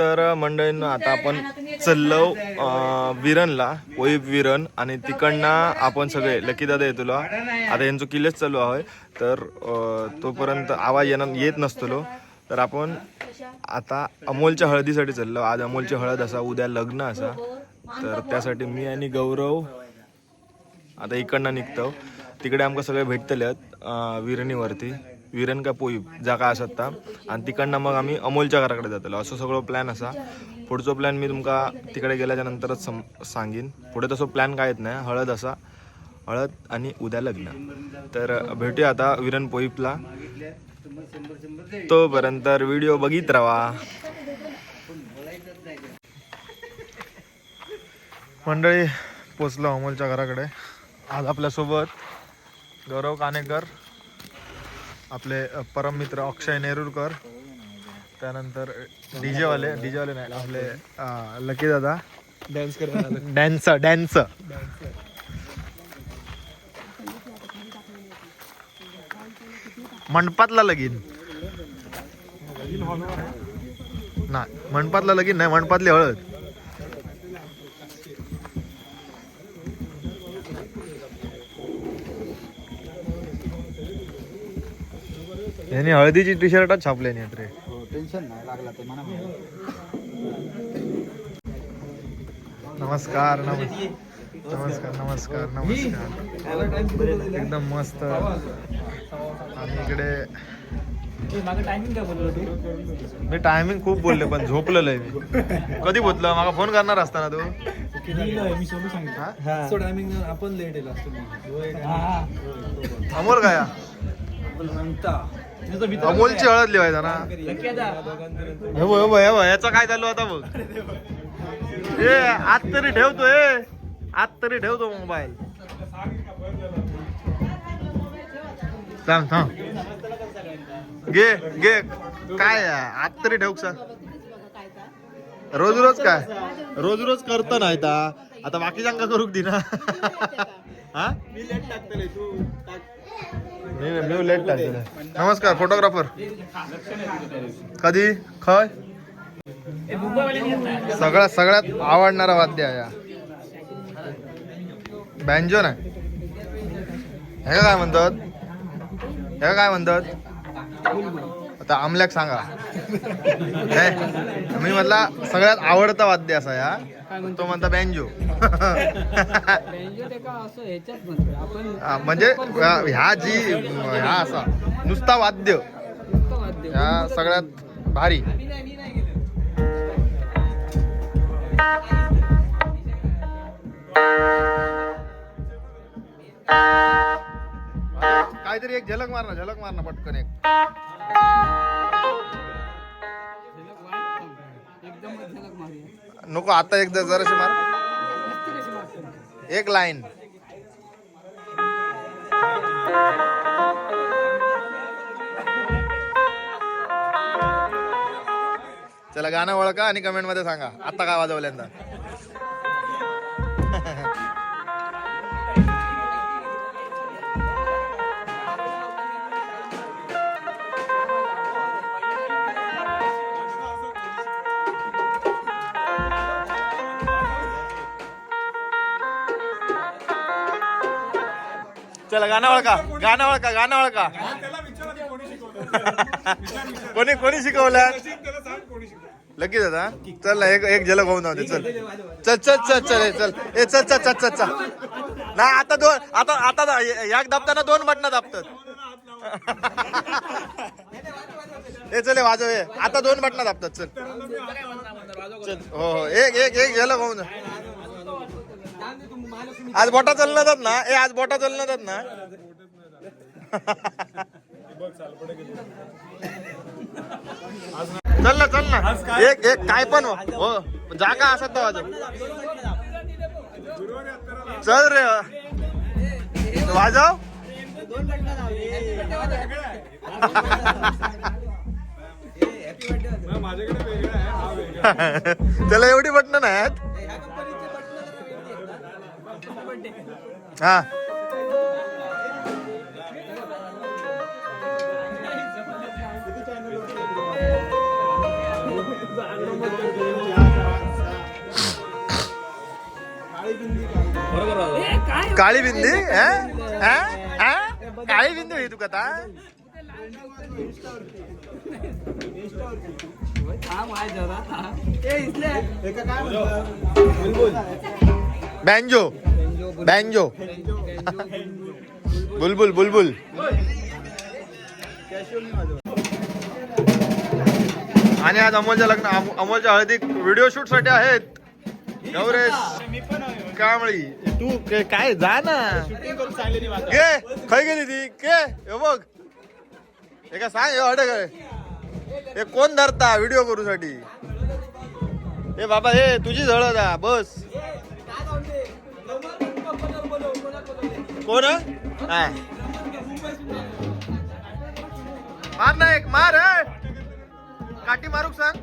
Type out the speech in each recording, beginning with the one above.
तर मंडळींनो आता आपण चल्लो विरणला पोईप विरण आणि तिकडनं आपण सगळे लकी दादा येतो आता यांचं किल्लेच चालू आहे. तर तोपर्यंत आवाज येणार येत नसतो तर आपण आता अमोलच्या हळदीसाठी चाललो. आज अमोलची हळद असा उद्या लग्न असा. तर त्यासाठी मी आणि गौरव आता इकडनं निघतो. तिकडे आमका सगळे भेटतले आहेत विरणीवरती. विरन का पोईप जा काय असत आणि तिकडनं मग आम्ही अमोलच्या घराकडे जातलो. असं सगळं प्लॅन असा. पुढचो प्लॅन मी तुमका तिकडे गेल्याच्या नंतरच सम सांगीन. पुढे तसं प्लॅन काय येत नाही. हळद असा. हळद आणि उद्या लग्न. तर भेटूया आता विरन पोईपला. तोपर्यंत व्हिडिओ बघित राहा मंडळी पोचलो अमोलच्या घराकडे. आज आपल्यासोबत गौरव कानेकर आपले परममित्र अक्षय नेरुरकर त्यानंतर डीजे वाले डीजे वाले नाही आपले लकी दादा. डान्स करायला डॅन्सर डॅन्सर मंडपातला लगीन. नाही मंडपातला लगीन नाही मंडपातली हळद. यांनी हळदीची टी शर्टच छापले नाही रे. टेन्शन नाही लागला ते म्हणा नमस्कार नमस्कार नमस्कार नमस्कार नमस्कार. एकदम मस्त. आणि इकडे मागं टायमिंग काय बोललो तू मी टायमिंग खूप बोलले पण झोपलेलो आहे मी. कधी बोललो मला फोन करणार असताना तू. आपण लेट येईल असतो. अमोल काय अमोलची हळद लिवायचा ना. हे बघ, हे हे याचं काय चालू आता बघ. ए आत तरी ठेवतो ए. आत तरी ठेवतो मोबाईल थांब थांब. घे घे. काय आहे? आत तरी ठेव सर रोज रोज काय? रोज रोज करतो नाही आता बाकीच्यांका करूक दिना हा मी लेट टाकतले तू मी लेट नमस्कार फोटोग्राफर कधी? खय? सगळ्यात सगळ्यात आवडणारा वाद्य आहे या. बँजो नाही. हे काय म्हणतात? हे काय म्हणतात? आता आमल्याक सांगा. मी म्हटला सगळ्यात आवडता वाद्य असा या. तो म्हणता बँजो. म्हणजे ह्या जी ह्या असा नुसता वाद्य. ह्या सगळ्यात भारी. काहीतरी एक झलक मार ना झलक मार ना पटकन एक. नको आता एकदा जराशी मार. एक लाईन. चला गाणं ओळखा आणि कमेंटमध्ये सांगा आता काय वाजवल्यांदा चला गाणं ओळखा गाणं ओळखा गाणं ओळखा. कोणी कोणी शिकवलं? लगेच दादा चल ना एक एक झलक होऊन जाऊ दे चल. चल चल चल चल चल. ए चल चल चल चल चल. नाही आता दोन आता आता याक दाबताना दोन बटन दाबतात. ए चल ए, वाजव आता दोन बटन दाबतात चल. चल हो हो एक एक एक झलक होऊन जा. आज बोटा चालणार ना? ए आज बोटा चालणार ना? चल ना चल ना. एक एक काय पण हो. हो. जागा असत तर वाजव चल रे. वाजव. त्याला एवढी बटन आहेत हा. काळी बिंदी काळी बिंदी होई तुका आता बँजो. बँजो. बुलबुल बुलबुल. आणि आज अमोलच्या लग्न अम- अमोलच्या हळदी व्हिडिओ शूटसाठी आहेत. गौरेश कांबळी. तू काय? जा ना. गे खय गेली ती? के हे बघ. हे का सांग? हे अडे काय हे कोण धरता व्हिडिओ करू साठी हे बाबा हे तुझी झळद आ बस. कोण? हा मार ना एक मार काठी मारूक सांग.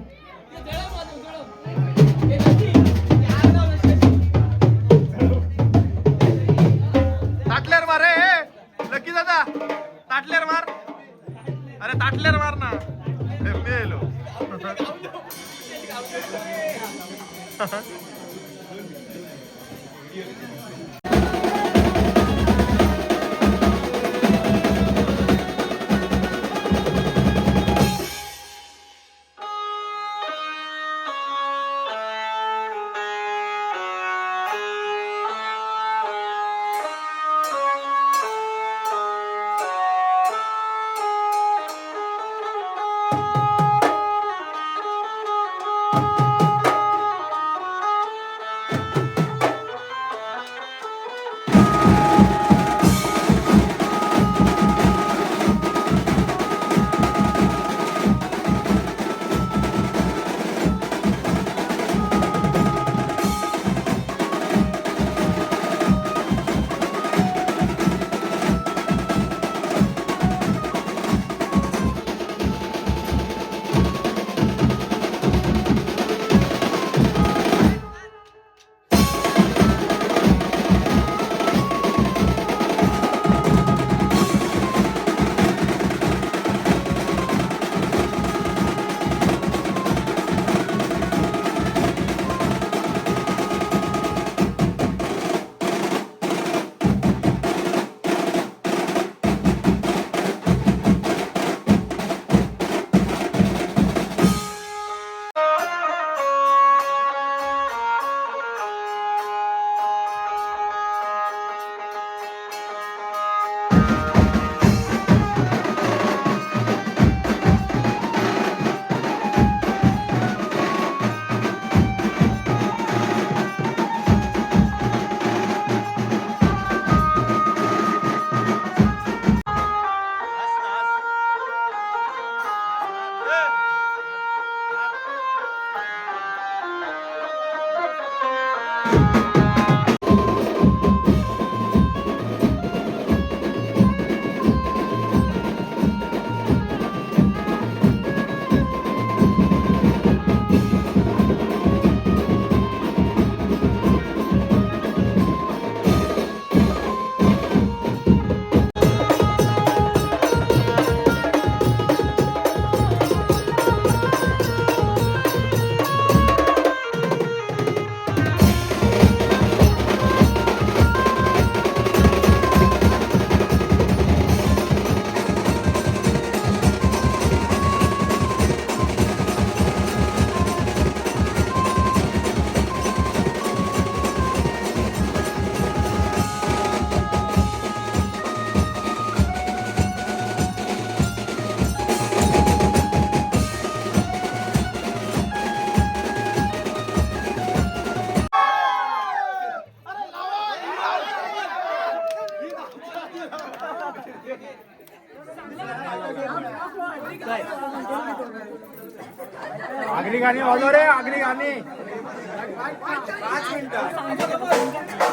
ताटल्यार मार रे हे. लकी दादा ताटल्यार मार. अरे ताटल्यार मार ना. मेलो जमला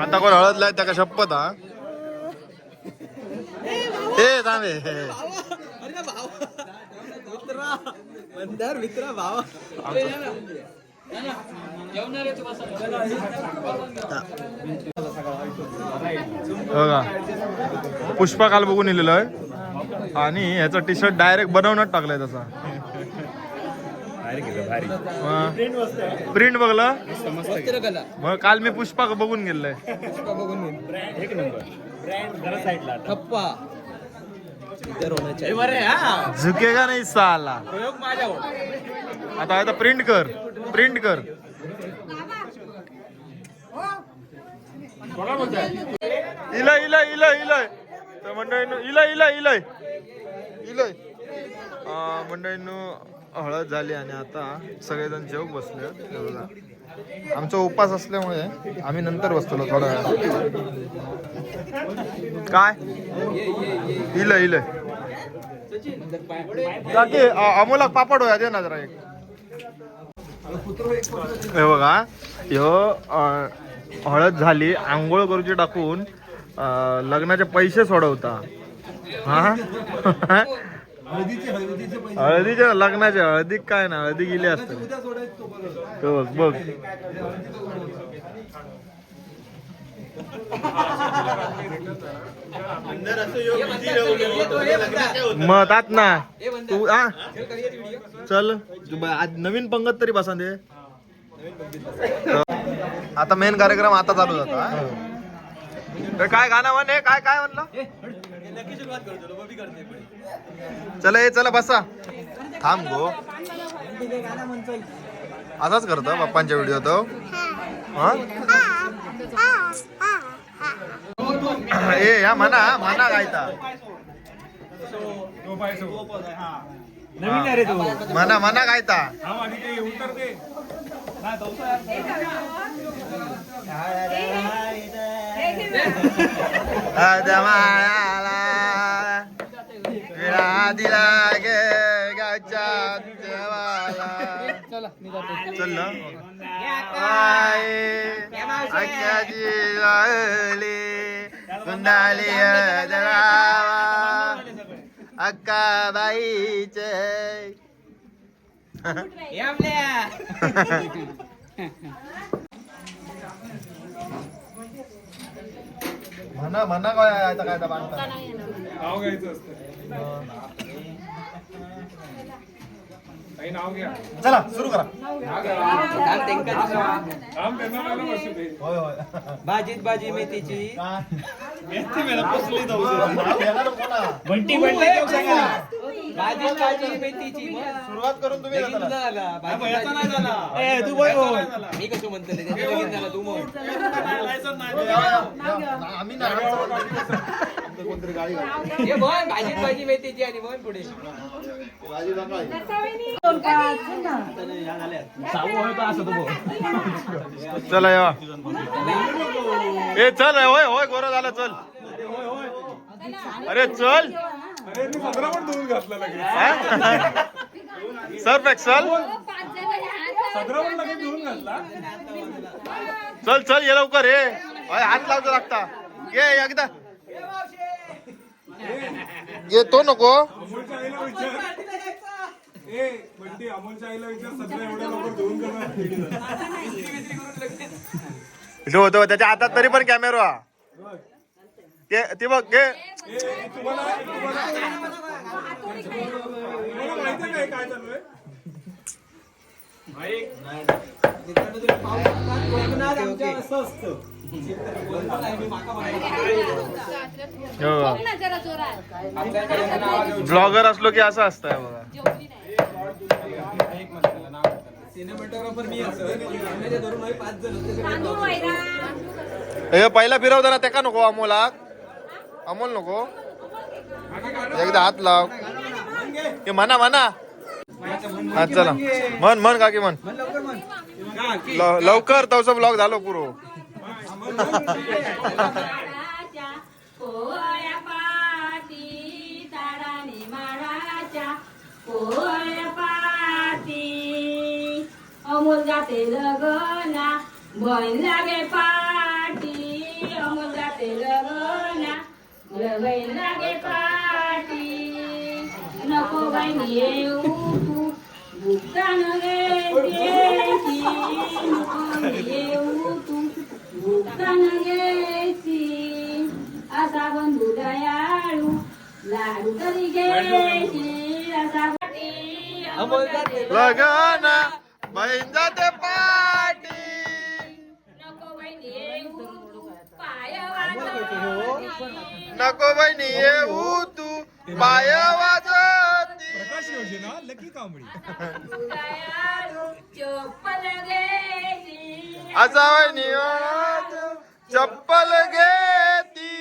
आता कोण हळदलाय त्या का शपथ हा? ए थांबे मंदार भावा बघा पुष्पा काल बघून इलेलं आहे. आणि ह्याचा टी शर्ट डायरेक्ट बनवण्यात टाकलाय तसा. प्रिंट बघलं? मग काल मी पुष्पा बघून गेलोय. बघून ठप्पा. इतर होण्याच्या झुकेगा नाही साला? आता आता प्रिंट कर. प्रिंट कर. इलय इलय इलय इलय. तर मंडळींनो इलय इलय इलय. इलय. अं, मंडळींनो हळद झाली आणि आता सगळेजण जेव बसले बघा. आमचा उपास असल्यामुळे आम्ही नंतर बसतो थोडा वेळ काय? इलं इलं. काकी अमोला पापड होया दे ना जरा एक. हे बघा ह्यो हळद झाली आंघोळ करूची टाकून लग्नाचे पैसे सोडवता. हा? हळदीचे हळदीचे पैसे. हळदीच्या लग्नाचे हळदी काय ना हळदी गेली असते. उद्या सोडायचं तो बरोबर तो बघ बघ. मग तात ना. तू आ? चल. तू ब- आज नवीन पंगत तरी बसा दे आता मेन कार्यक्रम आता चालू झाला हा? तर काय गाणं म्हणे काय काय म्हणलं? चला ये चला बसा. थांब गो. असाच करतो बाप्पांच्या व्हिडिओ तो. ए या म्हणा म्हणा गायता. म्हणा म्हणा गायता. आदमाला विडा दिला गे गावच्या देवाला चल ना. अक्काची वाळली कुंडाली जळावा अक्का बाईचे म्हणा म्हणा काय आता काय बांधता नाव घ्यायचं असतं. चला सुरू करा. होय होय भाजीत भाजी मेथीची. बंटी भाजीत भाजी मेथीची मग सुरुवात करून तुम्ही लगीन जाताना. तुझा झाला भाजीत भाजी- ए, तू बोल. बोल. मी कसं म्हणतो लगीन झालं तू मग आम्ही ना कोणतरी गाडी. हे भाजीत भाजी मेथीची आणि बोल पुढे. भाजी. चला या. ए चल होय होय गोरा झालं चल. अरे चल. अरे मी सदरा पण धुवून घातला लगेच. सर्फ एक्सल सदरा पण लगेच धुवून घातला. चल चल ये लवकर ये. होय हात लावतो लागता. घे एकदा. घे तो नको ठेव त्याच्या हातात तरी पण कॅमेरा. ते ते बघ घे तुम्हाला तुम्हाला. हो. ब्लॉगर असलो की असं असतं बघा. पहिला फिरवताना ते का नको अमोला अमोल नको. एकदा हात लाव. हे म्हणा म्हणा. हा चला. मन मन काकी मन लवकर तवचा ब्लॉग झालो पुरो. माळाच्या पोळ्या पाटी ताडाने माळाच्या पोळ्या पाती अमोल जाते लगना बन लागे पाटी. बोलवेल लागे पाटी. नको बाई येऊ तू. भुकतान गेची नको येऊ तू भुकतान गेची असा बंधू दयाळू. लाडू तरी घ्यायची असा वाटी अमोल लगन बहीण जाते पाटी. नको बहिणी येऊ तू पाय वाजवती. नको बहिणी येऊ तू पाय वाजवती. प्रकाश योजना लकी कांबळी. दयाळू चप्पल घ्यायची. असा बहिणी चप्पल घेती.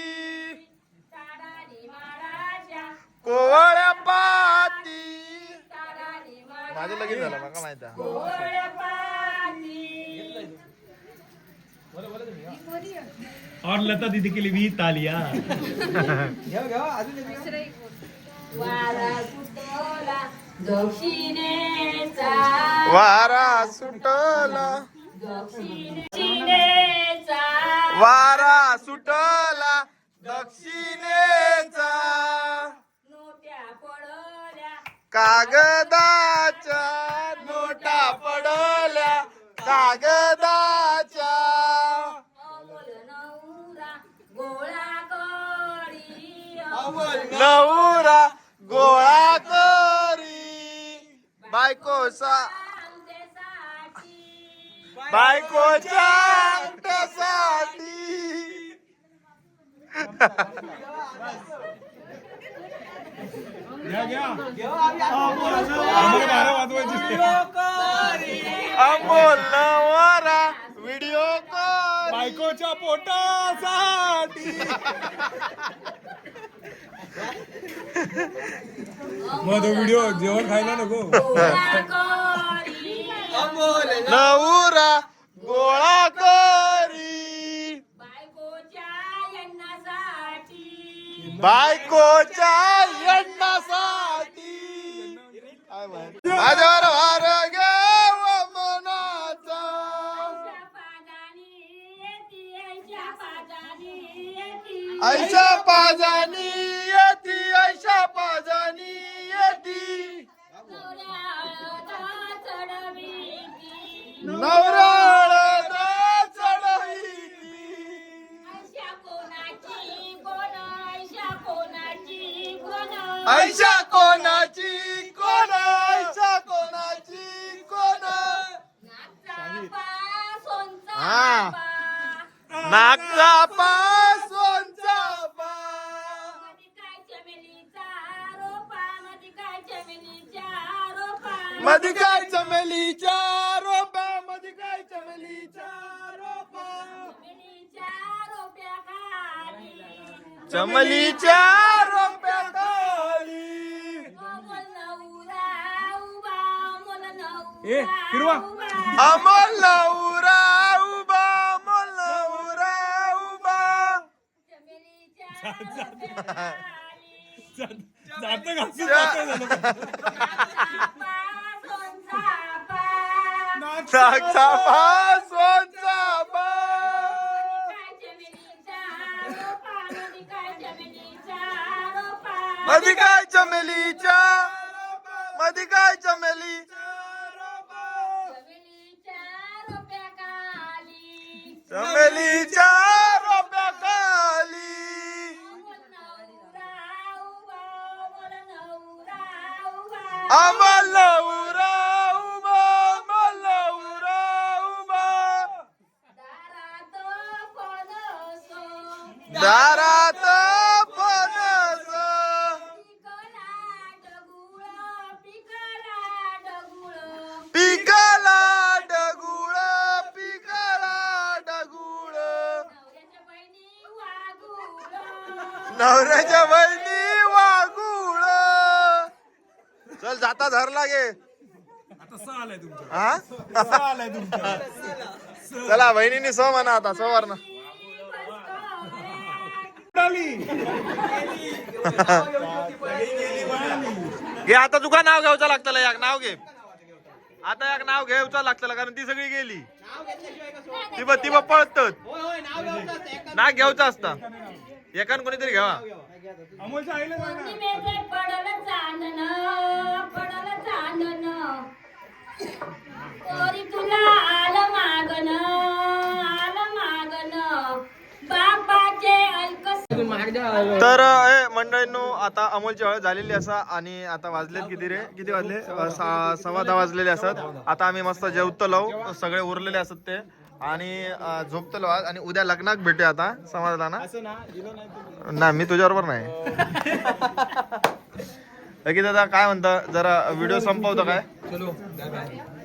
कोवळ्या पाती. माझं लगीन झालं मला माहिती और लता दीदी के लिए भी तालिया। वारा सुटला दक्षिणेचा वारा सुटला. दक्षिणेचा वारा सुटला दक्षिणेचा. नोट्या पडल्या. कागदाच्या नोटा पडल्या. कागदाच्या. नवरा गोळा करी बायकोसा बायकोच्या अंगठ्यासाठी. अमोल नवरा व्हिडिओ कॉल. बायकोच्या पोटासाठी. मग तो व्हिडिओ जेवण खायला नको. करी नवरा गोळा करी. बायकोच्या यन्नासाठी? माझ्यावर वार घेव मनाचा. ऐशा पाजानी येती ऐशा पाजानी येती. ऐशा कोणाची कोण ऐशा कोणाची कोण? हा. नागचा पासोनचा पा मधी काय चमेलीच्या चमलीच्या ए, फिरवा. अमोल नवरा उभा अमोल नवरा उभा जात घासून जातं झालं. नागचा पासोनचा मधी काय चमेलीच्या मधी काय चमेलीच्या चमेलीच्या रोप्या खाली अमल नवऱ्याच्या बहिणी वागुळ चल जाता धरला गे. आता सहा आलाय तुमच्या. हा? सहा आलाय तुमच्या. चला बहिणीने सो म्हणा आता सवारनं आली. घे आता तुका नाव घ्यावचं लागतं एक नाव घे. आता एक नाव घ्यावचं लागतं कारण ती सगळी गेली. ती बघ ती बघ पळत नाव घ्यावचं असतं. एकान कोणीतरी घ्यावा. अमोलच्या आईला सांग ना. पौर्णिमेचे पडल चांदन पडल चांदन पोरी तुला आलं मागन आलं मागन बापाचे ऐकस तर ए, मंडळींनो आता अमोलची हळद झालेली असा आणि आता वाजलेत किती रे? किती वाजले? अ, सव्वा दहा वाजलेले असत. आता आम्ही मस्त जेवतलो. सगळे उरलेले असत ते. आणि झोपतलो आज आणि उद्या लग्नाक भेटूया आता समाधाना ना? मी तुझ्याबरोबर नाही. की दादा काय म्हणता? जरा व्हिडिओ संपवतो काय?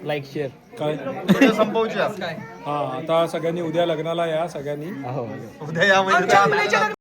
लाईक शेअर काय? व्हिडिओ संपवूया. हा आता सगळ्यांनी उद्या लग्नाला या सगळ्यांनी. उद्या या म्हणजे